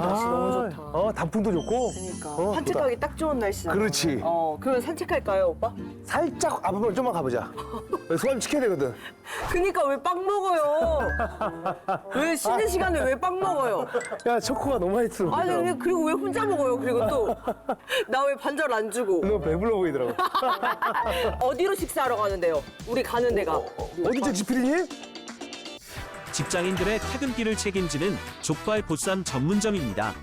날씨 너무 좋다. 어, 단풍도 좋고. 그러니까 어, 산책하기 딱 좋은 날씨잖아. 그렇지. 어, 그러면 산책할까요, 오빠? 살짝 앞으로 좀만 가보자. 소감 지켜야 되거든. 그니까 왜 빵 먹어요? 왜 쉬는 시간에 왜 빵 먹어요? 야, 초코가 너무 맛있어. 아니 왜 그리고 왜 혼자 먹어요? 그리고 또 나 왜 반절 안 주고 너무 배불러 보이더라고. 어디로 식사하러 가는데요? 우리 가는 데가 어디죠, 지필이님? 직장인들의 퇴근길을 책임지는 족발 보쌈 전문점입니다.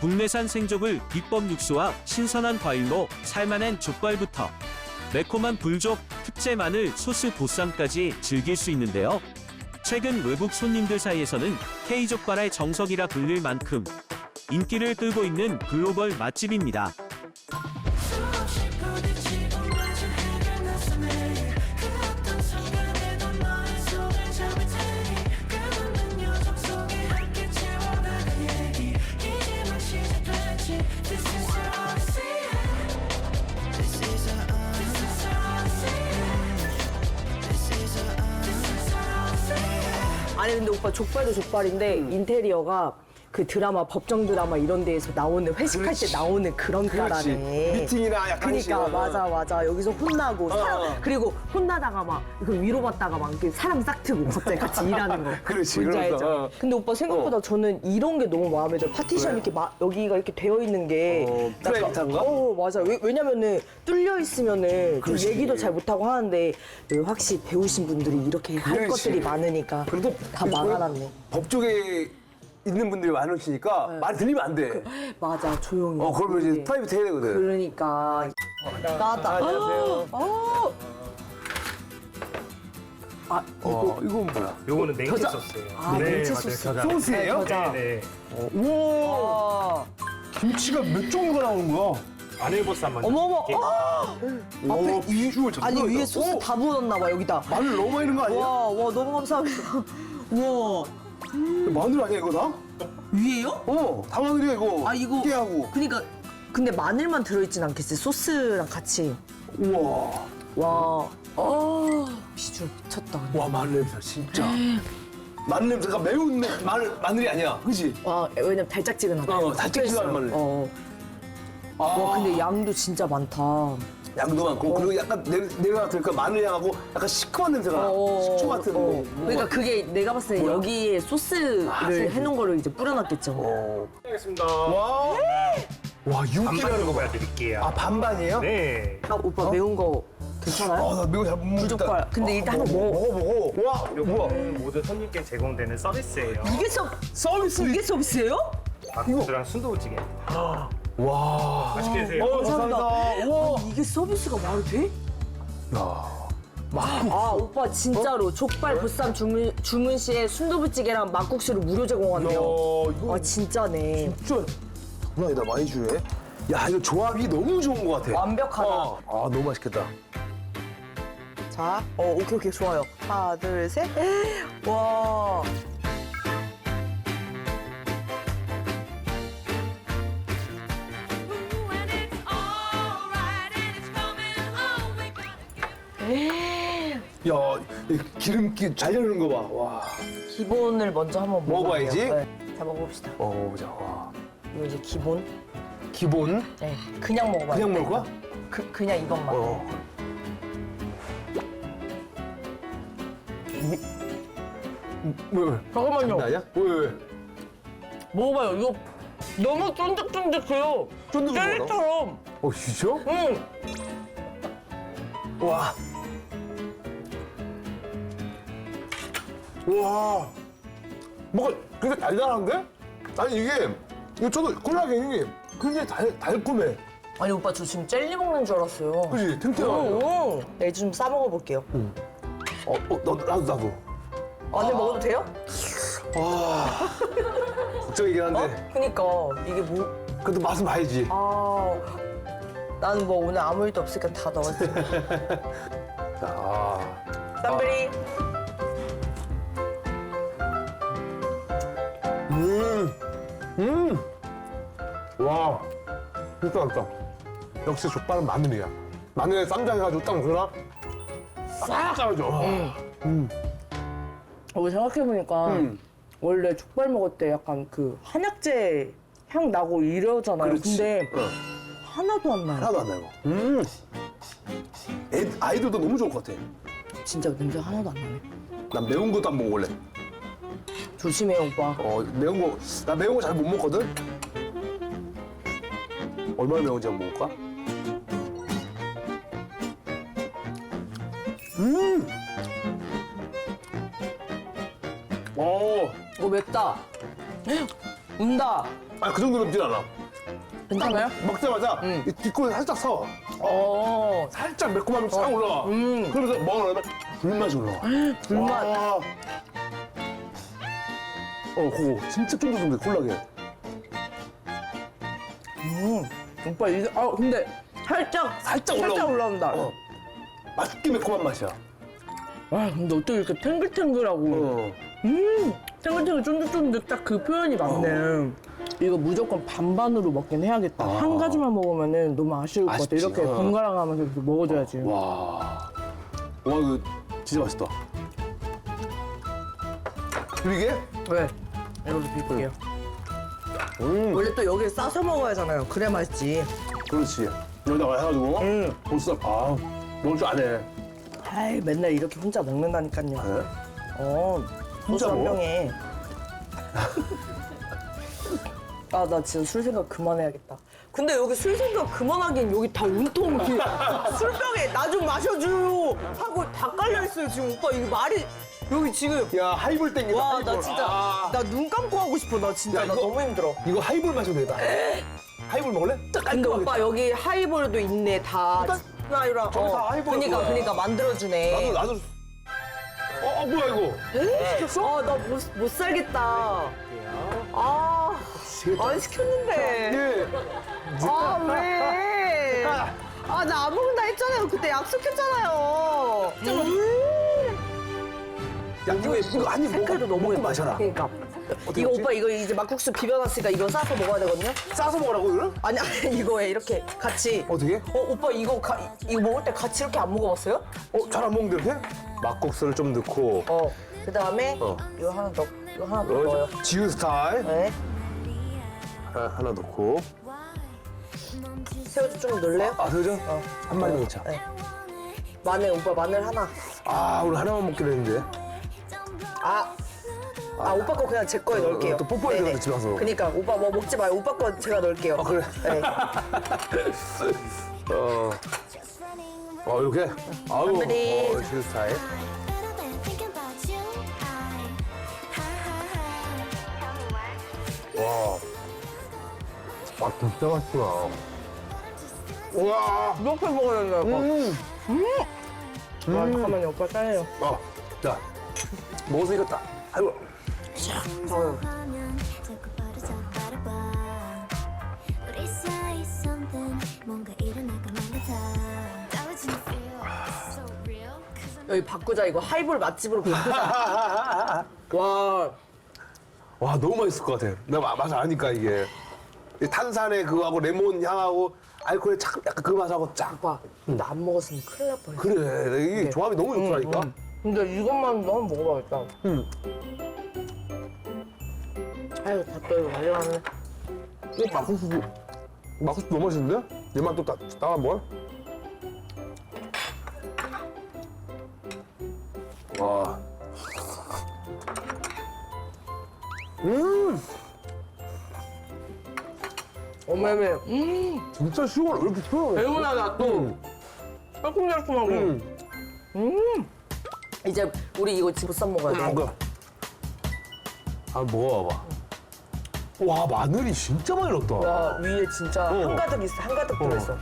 국내산 생족을 비법 육수와 신선한 과일로 삶아낸 족발부터 매콤한 불족, 특제 마늘, 소스 보쌈까지 즐길 수 있는데요. 최근 외국 손님들 사이에서는 K족발의 정석이라 불릴 만큼 인기를 끌고 있는 글로벌 맛집입니다. 아니 근데 오빠 족발도 족발인데 인테리어가 그 드라마 법정 드라마 이런 데에서 나오는 회식할 때 나오는 그런 그렇지. 까라네. 미팅이나 약간 그러니까 식으로. 맞아 맞아 여기서 혼나고 사람 어. 그리고 혼나다가 막 이거 위로받다가 막 이렇게 사람 싹 트고 갑자기 같이 일하는 거. 그렇지, 뭔지 그러면서, 알죠? 어. 근데 오빠 생각보다 저는 이런 게 너무 마음에 들어. 파티션 왜? 이렇게 막 여기가 이렇게 되어 있는 게 어, 약간- 프라이빗한가? 어 맞아. 왜, 왜냐면은 뚫려 있으면은 좀 그렇지. 얘기도 잘 못하고 하는데 확실히 배우신 분들이 이렇게 할 그렇지. 것들이 많으니까 그래도 다그 막아놨네. 법 쪽에 있는 분들이 많으시니까 말 들리면 안 돼. 맞아 조용히. 어, 그러면 이제. 프라이빗 해야 되거든. 그러니까 나왔다. 안녕하세요. 어. 아 이거 어, 이건 뭐야? 요거는 냉채 겨자. 소스예요. 아, 냉채 소스. 겨자. 소스예요? 겨자. 네, 네. 우와! 아. 김치가 몇 종류가 나오는 거야? 마늘보쌈만. 어머머. 아! 앞에 비주얼 아니 장난 위에 아니다. 소스 오! 다 부었나 봐 여기다. 마늘 너무 많이 넣은 거 아니야? 와, 와 너무 감사합니다. 우와. 마늘 아니야, 이거 다? 위에요? 어, 다 마늘이야, 이거. 아 이거. 깨하고. 그러니까 근데 마늘만 들어있진 않겠지 소스랑 같이. 우와. 와. 어. 비주얼 미쳤다. 와, 마늘 냄새, 진짜. 마늘 냄새가 매운 내, 마늘, 마늘이 아니야. 그지? 와 왜냐면 달짝지근하다. 어, 달짝지근한 마늘. 어. 아, 와 근데 양도 진짜 많다. 양도 많고, 그리고 약간 내, 내가 들으니까 마늘 향하고 약간 시큼한 냄새가 나. 식초 같은 어. 거. 그러니까 그게 내가 봤을 때 여기에 소스를 아. 해놓은 거를 이제 뿌려놨겠죠. 어. 하겠습니다. 와. 와, 반반 육개라는 거 봐. 보여드릴게요. 아, 반반이에요? 네. 아 오빠 매운 거 괜찮아요? 아, 나 매운 거잘 못 먹겠다. 불족발. 근데 일단 한번 먹어. 먹어보고. 와, 뭐야? 요거는 모두 손님께 제공되는 서비스예요. 이게 서 서비스. 이게 서비스예요? 막국수랑 순두부찌개. 와. 맛있게 드세요. 어, 감사합니다. 우와. 아니, 이게 서비스가 말이 돼? 야. 아 오빠 진짜로 족발 보쌈 주문 주문 시에 순두부찌개랑 막국수를 무료 제공한대요. 야, 이거 아 진짜네. 진짜 장난 아니다. 많이 주네. 야, 이거 조합이 너무 좋은 것 같아. 완벽하다. 어. 아, 너무 맛있겠다. 자, 어 오케이 오케이 좋아요. 하나 둘 셋. 와. 야, 이 기름기 잘 열리는 거 봐. 와. 기본을 먼저 한번 먹어봐야지. 네. 자 먹어봅시다. 먹어보자. 와. 이거 이제 기본. 기본. 네. 그냥 먹어봐요. 그냥 먹을 거야? 그 그냥 이것만. 어. 미... 음, 왜, 왜? 잠깐만요. 장난 아니야? 왜, 왜, 왜? 먹어봐요. 이거 너무 쫀득쫀득해요. 쫀득쫀득하다? 젤리처럼. 어, 진짜? 응. 와. 와. 뭐가 굉장히 달달한데? 아니, 이게, 이거 저도 콜라겐이 굉장히 달, 달콤해. 아니 오빠 저 지금 젤리 먹는 줄 알았어요. 그지? 탱탱하게. 응. 네, 좀싸 먹어볼게요. 어, 어, 나, 나도, 나도. 안에 먹어도 돼요? 걱정이긴 한데. 그니까 이게 뭐? 그래도 맛은 봐야지. 아, 나는 뭐 오늘 아무 일도 없으니까 다 넣었지. 아. 쌈브리. 음. 와. 진짜 맛있다. 역시 족발은 마늘이야. 마늘에 쌈장 해가지고 딱 먹으나? 싹 짜가지고. 와. 어, 생각해보니까 음. 원래 족발 먹을 때 약간 그 한약재 향 나고 이러잖아요. 그렇지. 근데 어. 하나도 안 나요. 하나도 안 나요. 음. 애, 아이들도 너무 좋을 것 같아. 진짜 냄새 하나도 안 나네. 난 매운 것도 안 먹을래. 조심해 오빠. 어, 매운 거, 나 매운 거 잘 못 먹거든? 얼마나 매운지 한번 먹을까? 음! 어, 이거 맵다. 운다. 아, 그 정도 맵진 않아. 괜찮아요? 먹자마자 음. 이 뒷골이 살짝 서. 어. 살짝 매콤함이 싹 올라와. 음. 그러면서 먹으면 불맛이 올라와. 불맛. 아. 어, 그거 진짜 쫀득쫀득 콜라게. 음. 오빠 이게 아 근데 살짝 살짝 살짝 올라오- 올라온다. 어. 맛있게 매콤한 맛이야. 와 근데 어떻게 이렇게 탱글탱글하고 어. 음 탱글탱글 쫀득쫀득 딱 그 표현이 맞네. 이거 무조건 반반으로 먹긴 해야겠다. 아. 한 가지만 먹으면은 너무 아쉬울 것 같아. 아쉽지. 이렇게 어. 번갈아 가면서 이렇게 먹어줘야지. 와. 와, 이거 진짜 맛있다. 이게? 왜? 이걸로 비빌게요. 음, 원래 또 여기에 싸서 먹어야 하잖아요. 그래 맛있지. 그렇지. 여기다가 해가지고. 음. 보쌈. 아, 먹을 줄 아네. 아이 맨날 이렇게 혼자 먹는다니까요. 네? 어, 혼자 먹어? 병에. 아, 나 진짜 술 생각 그만해야겠다. 근데 여기 술 생각 그만하기엔 여기 다 온통 이렇게 술병에 나 좀 마셔줘요 하고 다 깔려있어요, 지금 오빠. 이거 말이, 여기 지금. 야, 하이볼 땡기다. 와, 하이볼. 나 진짜, 아. 나 눈 감고 하고 싶어. 나 진짜, 야, 나 이거- 너무 힘들어. 이거 하이볼 마셔도 되겠다. 하이볼 먹을래? 딱 근데. 오빠 여기 하이볼도 있네, 다. 나이랑. 저기 다 하이볼이야. 그니까, 그니까 만들어주네. 나도, 나도. 어, 어 뭐야, 이거? 아, 나 못, 못 살겠다. 아, 안 시켰는데. 예. 아, 왜? 아, 나 안 먹는다 했잖아요. 그때 약속했잖아요. 야, 이거, 이거 한입 색깔도 너무 먹고 예뻐. 마셔라. 그러니까. 이거 먹지? 오빠 이거 이제 막국수 비벼놨으니까 이거 싸서 먹어야 되거든요? 싸서 먹으라고, 이거를? 아니, 아니, 이거에 이렇게 같이. 어떻게? 어, 오빠 이거 가, 이거 먹을 때 같이 이렇게 안 먹어봤어요? 어, 잘 안 먹는데, 이렇게? 막국수를 좀 넣고. 어. 그 다음에 어. 이거 하나 더, 이거 하나 더 넣어요. 지우 스타일. 네. 하나, 하나 넣고. 새우젓 좀 넣을래요? 아, 그죠? 한 마리 넣자. 네. 마늘, 오빠 마늘 하나. 아, 우리 하나만 먹기로 했는데. 아, 아 오빠 거 그냥 제 거에 어, 넣을게요. 또 뽀뽀해 네네. 그러는데, 집에 가서. 그니까 오빠 뭐 먹지 마요. 오빠 거 제가 넣을게요. 아, 그래? 네. 어. 어, 이렇게? 아유. 어, 지우 스타일. Better than thinking about you. I, ha ha ha. 와. 와, 진짜 맛있구나. 우와. 이렇게 먹어야 된다, 이거. 음. 아, 잠깐만요. 오빠 짜요. 어, 자. 먹어서 이겼다. 아이고. I'm 여기 바꾸자. 이거 하이볼 맛집으로 바꾸자. 와, 와, 너무 맛있을 것 같아. 내가 마- 맛을 아니까, 이게. 이 탄산의 그거하고 레몬 향하고 알코올의 착, 약간 그 맛하고 쫙. 오빠. 나 안 먹었으면 큰일 날 뻔했어. 그래. 이게 조합이 너무 좋더라니까. 음. 근데 이것만도 한번 먹어봐야겠다. 음. 아유, 밥도 이거 말려가네. 이 막국수, 막국수 너무 맛있는데? 얘만 또 따, 따한 번. 와. 음, 어메메. 음, 진짜 시원해. 왜 이렇게 시원해? 매운하다, 또. 음. 새콤달콤하고. 음. 이제 우리 이거 집 보쌈 먹어야 돼. 이거. 아, 먹어봐봐. 와, 마늘이 진짜 많이 넣었다. 와, 위에 진짜 어. 한가득 있어. 한가득 어. 들어있어.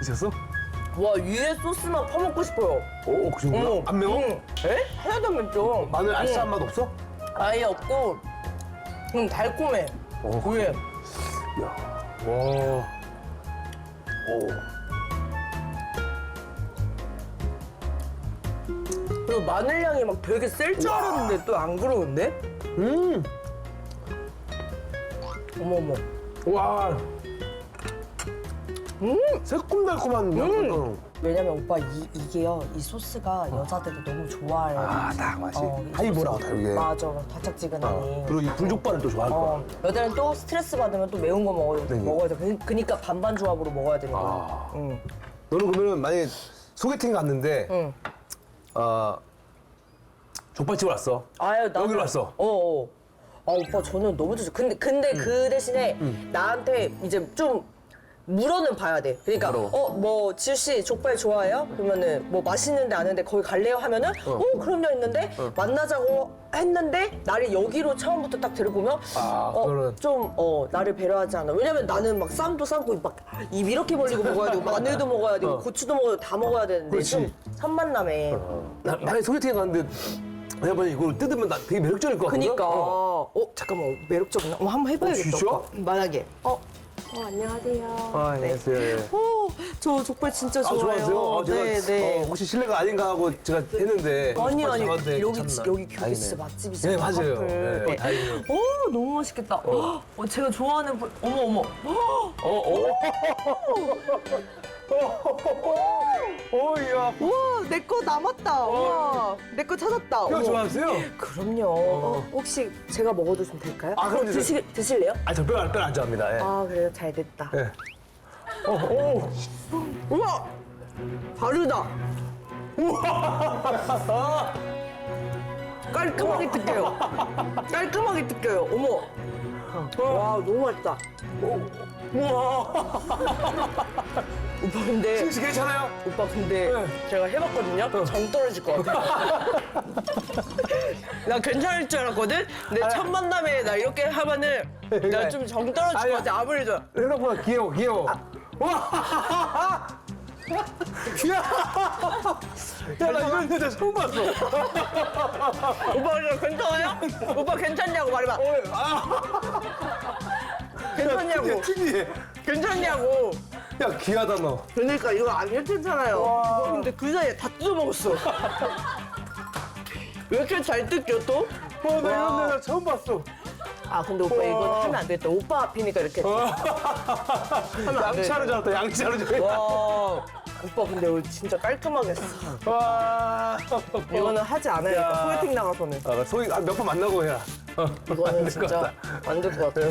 있었어? 와, 위에 소스만 퍼먹고 싶어요. 오, 그 정도야? 어. 안 매워? 응. 에? 하나도 안 맵죠. 마늘 알싸한 응. 맛 없어? 아예 없고, 좀 달콤해. 어. 위에. 야, 와. 오. 그리고 마늘 향이 막 되게 셀 줄 알았는데 또 안 그러는데? 음. 어머 어머. 와. 음. 새콤달콤한 음. 음. 왜냐면 오빠 이, 이게요 이 소스가 여자들이 너무 좋아해요. 아, 딱 맛이 어, 이 하이보라고 소스. 다르게. 맞아, 달짝지근하니. 어, 그리고 이 불족발은 또 좋아할 거야. 어, 여자는 또 스트레스 받으면 또 매운 거 먹어야, 네. 먹어야 돼. 그- 그니까 반반 조합으로 먹어야 되는 거야. 아. 응. 너는 그러면 만약에 소개팅 갔는데 응. 어, 족발집 왔어. 아유, 나 여기로 왔어? 어, 어. 아, 오빠 저는 너무 좋죠. 근데 근데 그 대신에 나한테 이제 좀 물어는 봐야 돼. 그러니까 물어. 어뭐 지우 씨 족발 좋아해요? 그러면은 뭐 맛있는데 아는데 거기 갈래요? 하면은 어, 그럼요 했는데 만나자고 했는데 나를 여기로 처음부터 딱 오면 아, 어, 그거는- 좀 어, 나를 배려하지 않아. 왜냐면 나는 막 쌈도 싸고 막 입 이렇게 벌리고 먹어야 되고 마늘도 먹어야 되고 고추도 먹어야 되고 다 먹어야 되는데 그렇지. 좀 선만남에 나, 만약에 소개팅 갔는데 내가 만약에 이걸 뜯으면 나 되게 매력적일 것 같거든? 그니까 어. 어, 잠깐만 매력적이나? 어, 한번 해봐야겠다. 어, 진짜? 오빠. 만약에 어, 어 안녕하세요. 아, 안녕하세요. 예. 오, 저 족발 진짜 아, 좋아해요. 좋아하세요? 아, 제가 네, 네. 어, 혹시 실례가 아닌가 하고 제가 했는데 아니 아니 여기? 여기 다행이네. 진짜 맛집이죠. 네, 맞아요. 커플. 네, 다행이네요. 오 너무 맛있겠다. 어. 제가 좋아하는 볼- 어머 어머. 어, 어. 어, 야. 와내 거 남았다. 와내 거 찾았다. 뼈 어머. 좋아하세요? 그럼요. 어, 혹시 제가 먹어도 좀 될까요? 아, 그럼. 드시, 드실래요? 아, 저 뼈, 뼈안 좋아합니다. 예. 아 그래요 잘 됐다. 예. 어, 오. 우와 다르다. 우와 깔끔하게 뜯겨요. 깔끔하게 뜯겨요. 어머. 와 너무 맛있다. 우와. 오빠 근데 혹시 괜찮아요? 오빠 근데 네. 제가 해봤거든요. 정 떨어질 것 같아. 나 괜찮을 줄 알았거든. 근데 첫 만남에 나 이렇게 하면은 나 좀 정 떨어질 아니, 것 같아. 아무리 저. 생각보다 귀여워, 귀여워. 와! 야, 나 이런 여자 처음 봤어. 오빠 이거 괜찮아요? 오빠 괜찮냐고 말해봐. 괜찮냐고. 특이해. 괜찮냐고. 야, 귀하다, 너. 그러니까 이거 안 괜찮잖아요. 오빠 근데 그 사이에 다 뜯어 먹었어. 왜 이렇게 잘 뜯겨 또? 와, 나 이런 와. 여자 처음 봤어. 아 근데 오빠 이건 하면 안 되겠다. 오빠 앞이니까 이렇게. 하면 안 돼. 양치하는 줄 알았다, 양치하는 줄 알았다. 와. 오빠 근데 오늘 진짜 깔끔하게 했어. 와. 이거는 하지 않아요. 야. 소개팅 나가서는. 아, 소희 몇 번 만나고 해야. 어, 이거는 진짜 같다. 안 될 것 같아.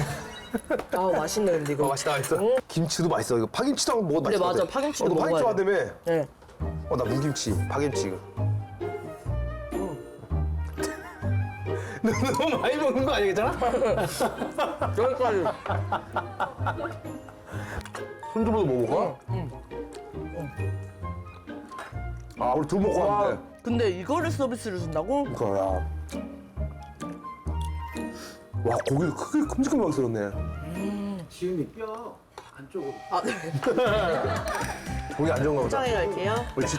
아 맛있네 근데 이거. 어, 맛있다, 맛있어. 응? 김치도 맛있어. 이거 파김치도 한번 먹어도 네, 맛있어. 맞아. 파김치도 어, 너 파김치 먹어야 돼. 좋아한다며? 네. 어, 나 무김치, 파김치 이거. 너 너무 많이 먹는 거 아니겠잖아? 여기까지. 손주부도 뭐 먹어? 아, 우리 둘 먹고 와. 왔는데. 근데 이거를 서비스를 준다고? 그거야. 와, 고기를 크게 큼직하게 썰었네. 지훈이 뼈 안쪽으로. 아, 네. 고기 안 좋은가 보다. 포장해 갈게요. 우리 지,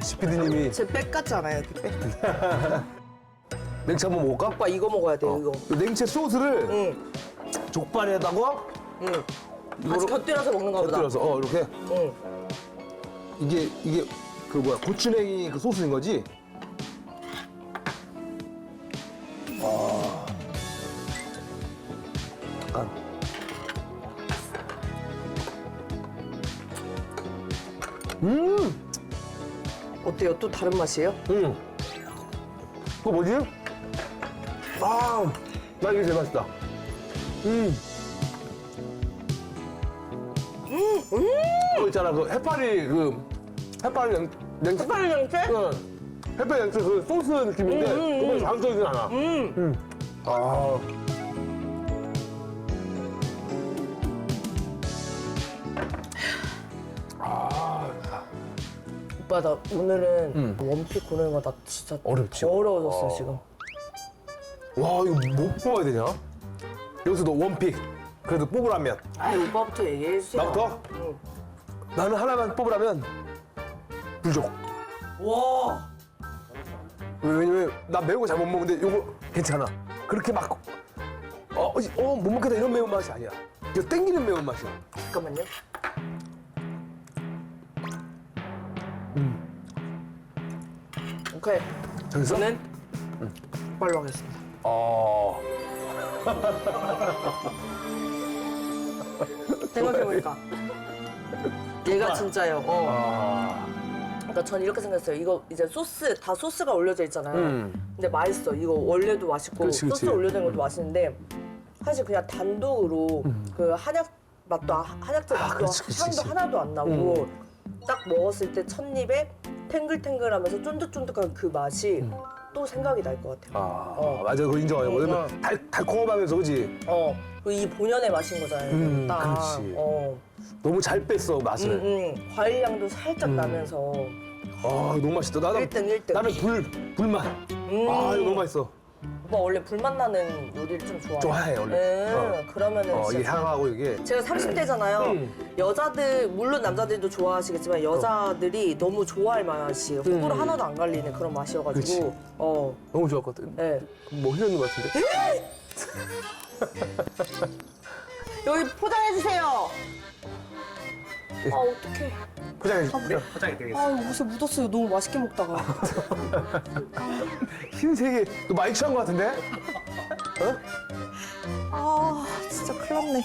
지피디님이 제백 않아요, 이렇게 백? 냉채 한번 먹을까? 오빠 이거 먹어야 돼요, 이거. 이 냉채 소스를 응, 족발에다가 응. 같이 곁들여서 먹는가 보다. 곁들여서 어 이렇게 응. 이게 이게 그 뭐야 고추냉이 그 소스인 거지? 아 약간 음, 어때요? 또 다른 맛이에요? 음. 그거 뭐지? 아, 나 이게 제일 맛있다. 음. 음, 그 있잖아, 그 해파리, 그, 해파리 냉, 냉, 햇살이 정체? 응. 해파리 냉채 그 소스 느낌인데, 음, 음, 음. 자극적이진 않아. 음. 아. 오빠, 나 오늘은 원픽 고르는 거 나 진짜 어렵지. 더 어려워졌어, 어. 지금. 와, 이거 뭐 뽑아야 되냐? 여기서 너 원픽. 그래도 뽑으라면. 아, 오빠부터 얘기해 주세요. 나부터? 응. 나는 하나만 뽑으라면, 불족. 와. 왜냐면 나 매운 거 잘 못 먹는데 요거 괜찮아. 그렇게 막 어, 어, 어, 못 먹겠다 이런 매운 맛이 아니야. 이거 땡기는 매운 맛이야. 잠깐만요. 오케이. 저기서? 저는 빨로 하겠습니다. 어. 생각해보니까. 얘가 진짜요. 어. 아. 그러니까 전 이렇게 생각했어요. 이거 이제 소스 다 소스가 올려져 있잖아요. 음. 근데 맛있어. 이거 원래도 맛있고 그치, 그치. 소스 올려져 있는 것도 맛있는데 사실 그냥 단독으로 그 한약 맛도 아- 한약재 맛도 음. 그치, 그치, 향도 그치. 하나도 안 나고 딱 먹었을 때 첫 입에 탱글탱글하면서 쫀득쫀득한 그 맛이 또 생각이 날 것 같아요. 아, 어. 맞아. 그거 인정해요. 응, 왜냐면 응. 달, 달콤하면서, 그지? 어, 그이 본연의 맛인 거잖아요. 음, 딱. 그렇지. 어, 너무 잘 뺐어, 맛을. 음, 음. 과일 향도 살짝 음. 나면서 아, 너무 맛있다. 나는, 1등 1등. 나는 불, 불맛. 음. 아, 이거 너무 맛있어. 오빠 원래 불맛 나는 요리를 좀 좋아해. 좋아해, 원래. 음, 그러면은 어, 진짜 향하고 이게. 제가 30대잖아요. 음. 여자들 물론 남자들도 좋아하시겠지만 여자들이 너무 좋아할 맛이에요. 호불호 음. 하나도 안 갈리는 그런 맛이어가지고 그치. 어, 너무 좋았거든. 네. 뭐 흘렸는 것 같은데? 여기 포장해 주세요. 아 어떡해. 포장해. 포장이 되겠어. 아 옷에 묻었어요. 너무 맛있게 먹다가. 흰색이. 너 많이 취한 것 같은데? 어? 아 진짜 큰일 났네.